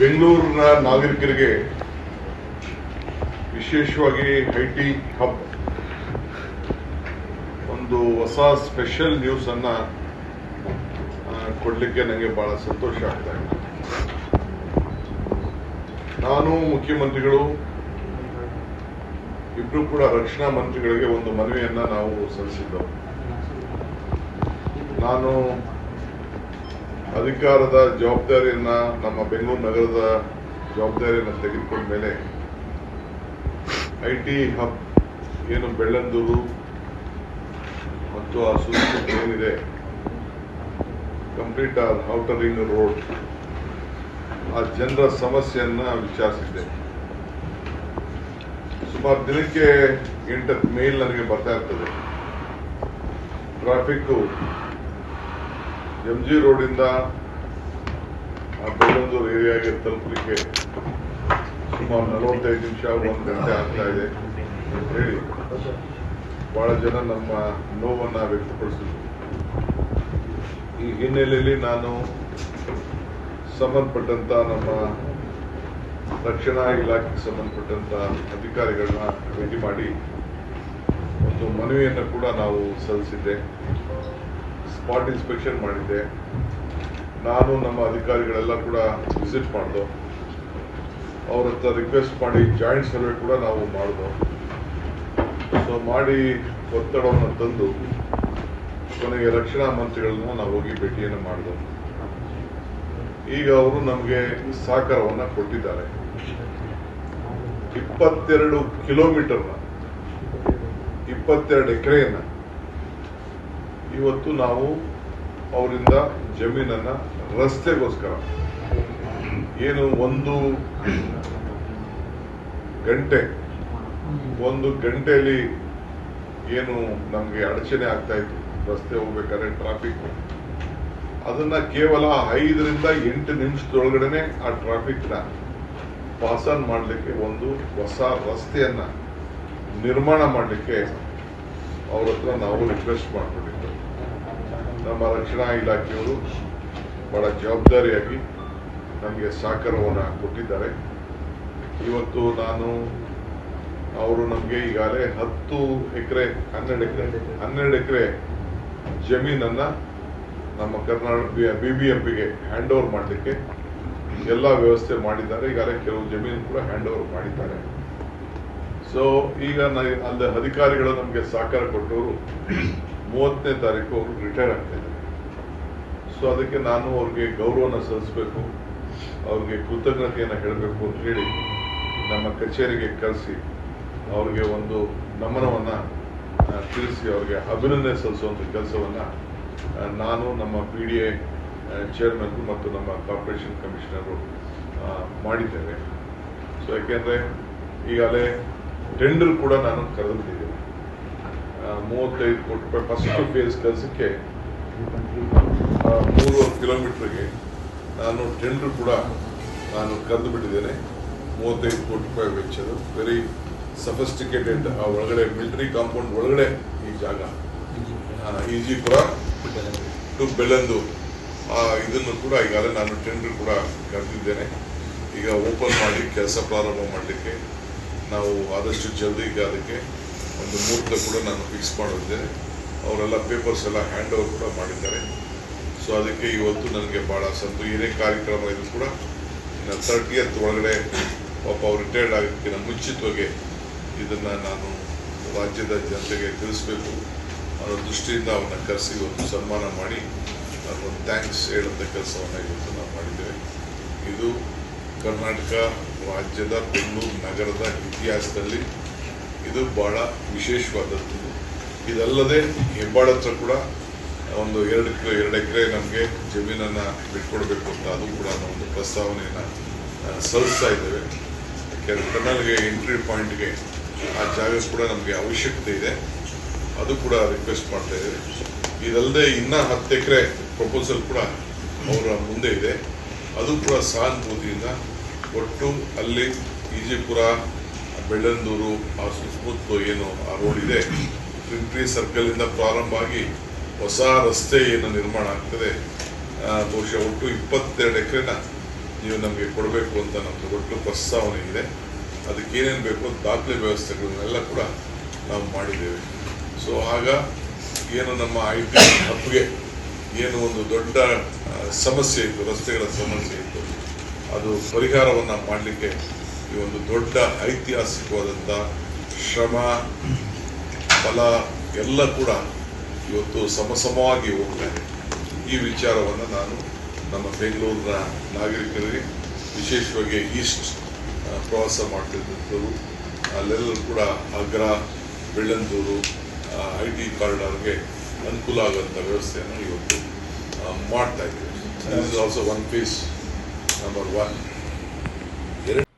ಬೆಂಗಳೂರಿನ ನಾಗರಿಕರಿಗೆ ವಿಶೇಷವಾಗಿ ಐ ಟಿ ಹಬ್ ಒಂದು ಹೊಸ ಸ್ಪೆಷಲ್ ನ್ಯೂಸ್ ಅನ್ನ ಕೊಡಲಿಕ್ಕೆ ಕೊಡ್ಲಿಕ್ಕೆ ನನಗೆ ಬಹಳ ಸಂತೋಷ ಆಗ್ತಾ ಇದೆ. ನಾನು, ಮುಖ್ಯಮಂತ್ರಿಗಳು, ಇಬ್ರು ಕೂಡ ರಕ್ಷಣಾ ಮಂತ್ರಿಗಳಿಗೆ ಒಂದು ಮನವಿಯನ್ನ ನಾವು ಸಲ್ಲಿಸಿದ್ದೆವು. ನಾನು ಅಧಿಕಾರದ ಜವಾಬ್ದಾರಿಯನ್ನ ನಮ್ಮ ಬೆಂಗಳೂರು ನಗರದ ಜವಾಬ್ದಾರಿಯನ್ನು ತೆಗೆದುಕೊಂಡ ಮೇಲೆ ಐ ಟಿ ಹಬ್ ಏನು ಬೆಳ್ಳಂದೂರು ಮತ್ತು ಆ ಸುತ್ತ ಏನಿದೆ, ಕಂಪ್ಲೀಟ್ ಔಟರ್ ರಿಂಗ್ ರೋಡ್, ಆ ಜನರ ಸಮಸ್ಯೆಯನ್ನ ವಿಚಾರಿಸಿದ್ದೆ. ಸುಮಾರು ದಿನಕ್ಕೆ ಎಂಟತ್ತು ಮೇಲ್ ನನಗೆ ಬರ್ತಾ ಇರ್ತದೆ. ಟ್ರಾಫಿಕ್ ಎಂ ಜಿ ರೋಡಿಂದ ಬೆಳ್ಳಂದೂರು ಏರಿಯಾಗೆ ತಲುಪಲಿಕ್ಕೆ ಸುಮಾರು ನಲವತ್ತೈದು ನಿಮಿಷ, ಒಂದು ಗಂಟೆ ಆಗ್ತಾ ಇದೆ ಅಂತ ಹೇಳಿ ಬಹಳ ಜನ ನಮ್ಮ ನೋವನ್ನ ವ್ಯಕ್ತಪಡಿಸಿದ್ರು. ಈ ಹಿನ್ನೆಲೆಯಲ್ಲಿ ನಾನು ಸಂಬಂಧಪಟ್ಟಂತ ನಮ್ಮ ರಕ್ಷಣಾ ಇಲಾಖೆಗೆ ಸಂಬಂಧಪಟ್ಟಂತ ಅಧಿಕಾರಿಗಳನ್ನ ಭೇಟಿ ಮಾಡಿ ಒಂದು ಮನವಿಯನ್ನು ಕೂಡ ನಾವು ಸಲ್ಲಿಸಿದ್ದೆ. ಸ್ಪಾಟ್ ಇನ್ಸ್ಪೆಕ್ಷನ್ ಮಾಡಿದ್ದೆ. ನಾನು ನಮ್ಮ ಅಧಿಕಾರಿಗಳೆಲ್ಲ ಕೂಡ ವಿಸಿಟ್ ಮಾಡಿದೋ. ಅವ್ರ ಹತ್ರ ರಿಕ್ವೆಸ್ಟ್ ಮಾಡಿ ಜಾಯಿಂಟ್ ಸರ್ವೆ ಕೂಡ ನಾವು ಮಾಡಿದೋ. ಸೊ ಮಾಡಿ ಒತ್ತಡವನ್ನು ತಂದು ಕೊನೆಗೆ ರಕ್ಷಣಾ ಮಂತ್ರಿಗಳನ್ನ ನಾವು ಹೋಗಿ ಭೇಟಿಯನ್ನು ಮಾಡಿದೋ. ಈಗ ಅವರು ನಮಗೆ ಸಹಕಾರವನ್ನು ಕೊಟ್ಟಿದ್ದಾರೆ. ಇಪ್ಪತ್ತೆರಡು ಕಿಲೋಮೀಟರ್ನ ಇಪ್ಪತ್ತೆರಡು ಎಕರೆಯನ್ನ ಇವತ್ತು ನಾವು ಅವರಿಂದ ಜಮೀನನ್ನ ರಸ್ತೆಗೋಸ್ಕರ. ಏನು ಒಂದು ಗಂಟೆ, ಒಂದು ಗಂಟೆಯಲ್ಲಿ ಏನು ನಮಗೆ ಅಡಚಣೆ ಆಗ್ತಾ ಇತ್ತು. ರಸ್ತೆ ಹೋಗ್ಬೇಕಾದ್ರೆ ಟ್ರಾಫಿಕ್ ಅದನ್ನ ಕೇವಲ ಐದರಿಂದ ಎಂಟು ನಿಮಿಷದೊಳಗಡೆನೆ ಆ ಟ್ರಾಫಿಕ್ನ ಪಾಸ್ ಆನ್ ಮಾಡಲಿಕ್ಕೆ ಒಂದು ಹೊಸ ರಸ್ತೆಯನ್ನ ನಿರ್ಮಾಣ ಮಾಡಲಿಕ್ಕೆ ಅವ್ರ ಹತ್ರ ನಾವು ರಿಕ್ವೆಸ್ಟ್ ಮಾಡ್ಕೊಂಡಿದ್ದು ನಮ್ಮ ರಕ್ಷಣಾ ಇಲಾಖೆಯವರು ಬಹಳ ಜವಾಬ್ದಾರಿಯಾಗಿ ನಮಗೆ ಸಹಕಾರವನ್ನು ಕೊಟ್ಟಿದ್ದಾರೆ. ಇವತ್ತು ನಾನು, ಅವರು ನಮಗೆ ಈಗಾಗಲೇ ಹತ್ತು ಎಕರೆ, ಹನ್ನೆರಡು ಎಕರೆ ಹನ್ನೆರಡು ಎಕರೆ ಜಮೀನನ್ನು ನಮ್ಮ ಕರ್ನಾಟಕ ಬಿ ಬಿ ಎಂ ಪಿಗೆ ಹ್ಯಾಂಡ್ ಓವರ್ ಮಾಡಲಿಕ್ಕೆ ಎಲ್ಲ ವ್ಯವಸ್ಥೆ ಮಾಡಿದ್ದಾರೆ. ಈಗಾಗಲೇ ಕೆಲವು ಜಮೀನು ಕೂಡ ಹ್ಯಾಂಡ್ ಓವರ್ ಮಾಡಿದ್ದಾರೆ. ಸೊ ಈಗ ಅಲ್ಲಿ ಅಧಿಕಾರಿಗಳು ನಮಗೆ ಸಹಕಾರ ಕೊಟ್ಟವರು ಮೂವತ್ತನೇ ತಾರೀಕು ಅವರು ರಿಟೈರ್ ಆಗ್ತಾ ಇದ್ದಾರೆ. ಸೊ ಅದಕ್ಕೆ ನಾನು ಅವ್ರಿಗೆ ಗೌರವನ ಸಲ್ಲಿಸಬೇಕು, ಅವ್ರಿಗೆ ಕೃತಜ್ಞತೆಯನ್ನು ಹೇಳಬೇಕು ಅಂತ ಹೇಳಿ ನಮ್ಮ ಕಚೇರಿಗೆ ಕರೆಸಿ ಅವ್ರಿಗೆ ಒಂದು ನಮನವನ್ನು ತಿಳಿಸಿ ಅವ್ರಿಗೆ ಅಭಿನಂದನೆ ಸಲ್ಲಿಸುವಂಥ ಕೆಲಸವನ್ನು ನಾನು ನಮ್ಮ ಪಿ ಡಿ ಎ ಚೇರ್ಮನ್ ಮತ್ತು ನಮ್ಮ ಕಾರ್ಪೊರೇಷನ್ ಕಮಿಷನರು ಮಾಡಿದ್ದೇವೆ. ಸೊ ಯಾಕೆಂದರೆ ಈಗಾಗಲೇ ಟೆಂಡರ್ ಕೂಡ ನಾನು ಕರೆದಿದ್ದೇನೆ. ಮೂವತ್ತೈದು ಕೋಟಿ ರೂಪಾಯಿ ಫಸ್ಟ್ ಫೇಸ್ ಕೆಲಸಕ್ಕೆ ಮೂರುವರೆ ಕಿಲೋಮೀಟ್ರಿಗೆ ನಾನು ಟೆಂಡರ್ ಕೂಡ ನಾನು ಕರೆದು ಬಿಟ್ಟಿದ್ದೇನೆ. ಮೂವತ್ತೈದು ಕೋಟಿ ರೂಪಾಯಿ ವೆಚ್ಚದು. ವೆರಿ ಸಫಿಸ್ಟಿಕೇಟೆಡ್ ಆ, ಒಳಗಡೆ ಮಿಲಿಟರಿ ಕಾಂಪೌಂಡ್ ಒಳಗಡೆ ಈ ಜಾಗ. ಈಜಿಪುರ ಟು ಬೆಳಂದು ಇದನ್ನು ಕೂಡ ಈಗಾಗಲೇ ನಾನು ಟೆಂಡರ್ ಕೂಡ ಕರೆದಿದ್ದೇನೆ. ಈಗ ಓಪನ್ ಮಾಡಿ, ಕೆಲಸ ಪ್ರಾರಂಭ ಮಾಡಲಿಕ್ಕೆ ನಾವು ಆದಷ್ಟು ಜಲ್ದಿ ಈಗ ಅದಕ್ಕೆ ಒಂದು ಮುಹೂರ್ತ ಕೂಡ ನಾನು ಫಿಕ್ಸ್ ಮಾಡಿದ್ದೇನೆ ಅವರೆಲ್ಲ ಪೇಪರ್ಸ್ ಎಲ್ಲ ಹ್ಯಾಂಡ್ ಓವರ್ ಕೂಡ ಮಾಡಿದ್ದಾರೆ. ಸೊ ಅದಕ್ಕೆ ಇವತ್ತು ನನಗೆ ಭಾಳ ಸಂತು ಏನೇ ಕಾರ್ಯಕ್ರಮ ಇದ್ರು ಕೂಡ ತರ್ಟಿಯತ್ ಒಳಗಡೆ ಪಾಪ ಅವ್ರು ರಿಟೈರ್ಡ್ ಆಗೋದಕ್ಕಿಂತ ಮುಂಚಿತವಾಗಿ ಇದನ್ನು ನಾನು ರಾಜ್ಯದ ಜನತೆಗೆ ತಿಳಿಸ್ಬೇಕು ಅನ್ನೋ ದೃಷ್ಟಿಯಿಂದ ಅವನ್ನ ಕರೆಸಿ ಇವತ್ತು ಸನ್ಮಾನ ಮಾಡಿ ಅದೊಂದು ಥ್ಯಾಂಕ್ಸ್ ಹೇಳುವಂಥ ಕೆಲಸವನ್ನು ಇವತ್ತು ನಾವು ಮಾಡಿದ್ದೇವೆ. ಇದು ಕರ್ನಾಟಕ ರಾಜ್ಯದ ಬೆಂಗಳೂರು ನಗರದ ಇತಿಹಾಸದಲ್ಲಿ ಇದು ಬಹಳ ವಿಶೇಷವಾದದ್ದು. ಇದಲ್ಲದೆ ಹೆಬ್ಬಾಳ ಹತ್ರ ಕೂಡ ಒಂದು ಎರಡು ಎರಡು ಎಕರೆ ನಮಗೆ ಜಮೀನನ್ನ ಬಿಟ್ಕೊಡ್ಬೇಕು ಅಂತ ಅದು ಕೂಡ ಒಂದು ಪ್ರಸ್ತಾವನೆಯನ್ನ ಸಲ್ಲಿಸ್ತಾ ಇದ್ದೇವೆ. ಕೆಲವು ಎಂಟ್ರಿ ಪಾಯಿಂಟ್ಗೆ ಆ ಜಾಗ ಕೂಡ ನಮಗೆ ಅವಶ್ಯಕತೆ ಇದೆ. ಅದು ಕೂಡ ರಿಕ್ವೆಸ್ಟ್ ಮಾಡ್ತಾ ಇದ್ದೇವೆ. ಇದಲ್ಲದೆ ಇನ್ನ ಹತ್ತು ಎಕರೆ ಪ್ರಪೋಸಲ್ ಕೂಡ ಅವರ ಮುಂದೆ ಇದೆ. ಅದು ಕೂಡ ಸಹಾನುಭೂತಿಯಿಂದ ಒಟ್ಟು ಅಲ್ಲಿ ಈಜಿಪುರ ಬೆಳ್ಳಂದೂರು, ಆ ಸುತ್ತಮುತ್ತಲು ಏನು ಆ ರೋಡ್ ಇದೆ. ಟ್ರಿಂಟ್ರಿ ಸರ್ಕಲ್ ಇಂದ ಪ್ರಾರಂಭ ಆಗಿ ಹೊಸ ರಸ್ತೆ ಏನು ನಿರ್ಮಾಣ ಆಗ್ತದೆ. ಬಹುಶಃ ಒಟ್ಟು ಇಪ್ಪತ್ತೆರಡು ಎಕರೆನ ನೀವು ನಮಗೆ ಕೊಡಬೇಕು ಅಂತ ನಮ್ಮದು ಒಟ್ಟು ಪ್ರಸ್ತಾವನೆ ಇದೆ. ಅದಕ್ಕೆ ಏನೇನು ಬೇಕು, ದಾಖಲೆ ವ್ಯವಸ್ಥೆಗಳನ್ನೆಲ್ಲ ಕೂಡ ನಾವು ಮಾಡಿದ್ದೇವೆ. ಸೊ ಆಗ ಏನು ನಮ್ಮ ಐ ಟಿ ಹಬ್ಗೆ ಏನು ಒಂದು ದೊಡ್ಡ ಸಮಸ್ಯೆ ಇತ್ತು, ರಸ್ತೆಗಳ ಸಮಸ್ಯೆ ಇತ್ತು. ಅದು ಪರಿಹಾರವನ್ನು ಮಾಡಲಿಕ್ಕೆ ಈ ಒಂದು ದೊಡ್ಡ ಐತಿಹಾಸಿಕವಾದಂಥ ಶ್ರಮ, ಫಲ ಎಲ್ಲ ಕೂಡ ಇವತ್ತು ಸಮಸಮವಾಗಿ ಹೋಗ್ತಾ ಇದೆ. ಈ ವಿಚಾರವನ್ನು ನಾನು ನಮ್ಮ ಬೆಂಗಳೂರಿನ ನಾಗರಿಕರಿಗೆ ವಿಶೇಷವಾಗಿ ಈಸ್ಟ್ ಪ್ರವಾಸ ಮಾಡ್ತಿದ್ದರು ಅಲ್ಲೆಲ್ಲರೂ ಕೂಡ ಅಗ್ರ ಬೆಳ್ಳಂದೂರು ಐ ಟಿ ಕಾರಿಡಾರ್ಗೆ ಅನುಕೂಲ ಆಗುವಂಥ ವ್ಯವಸ್ಥೆಯನ್ನು ಇವತ್ತು ಮಾಡ್ತಾ ಇದ್ದೀವಿ. This also one piece number one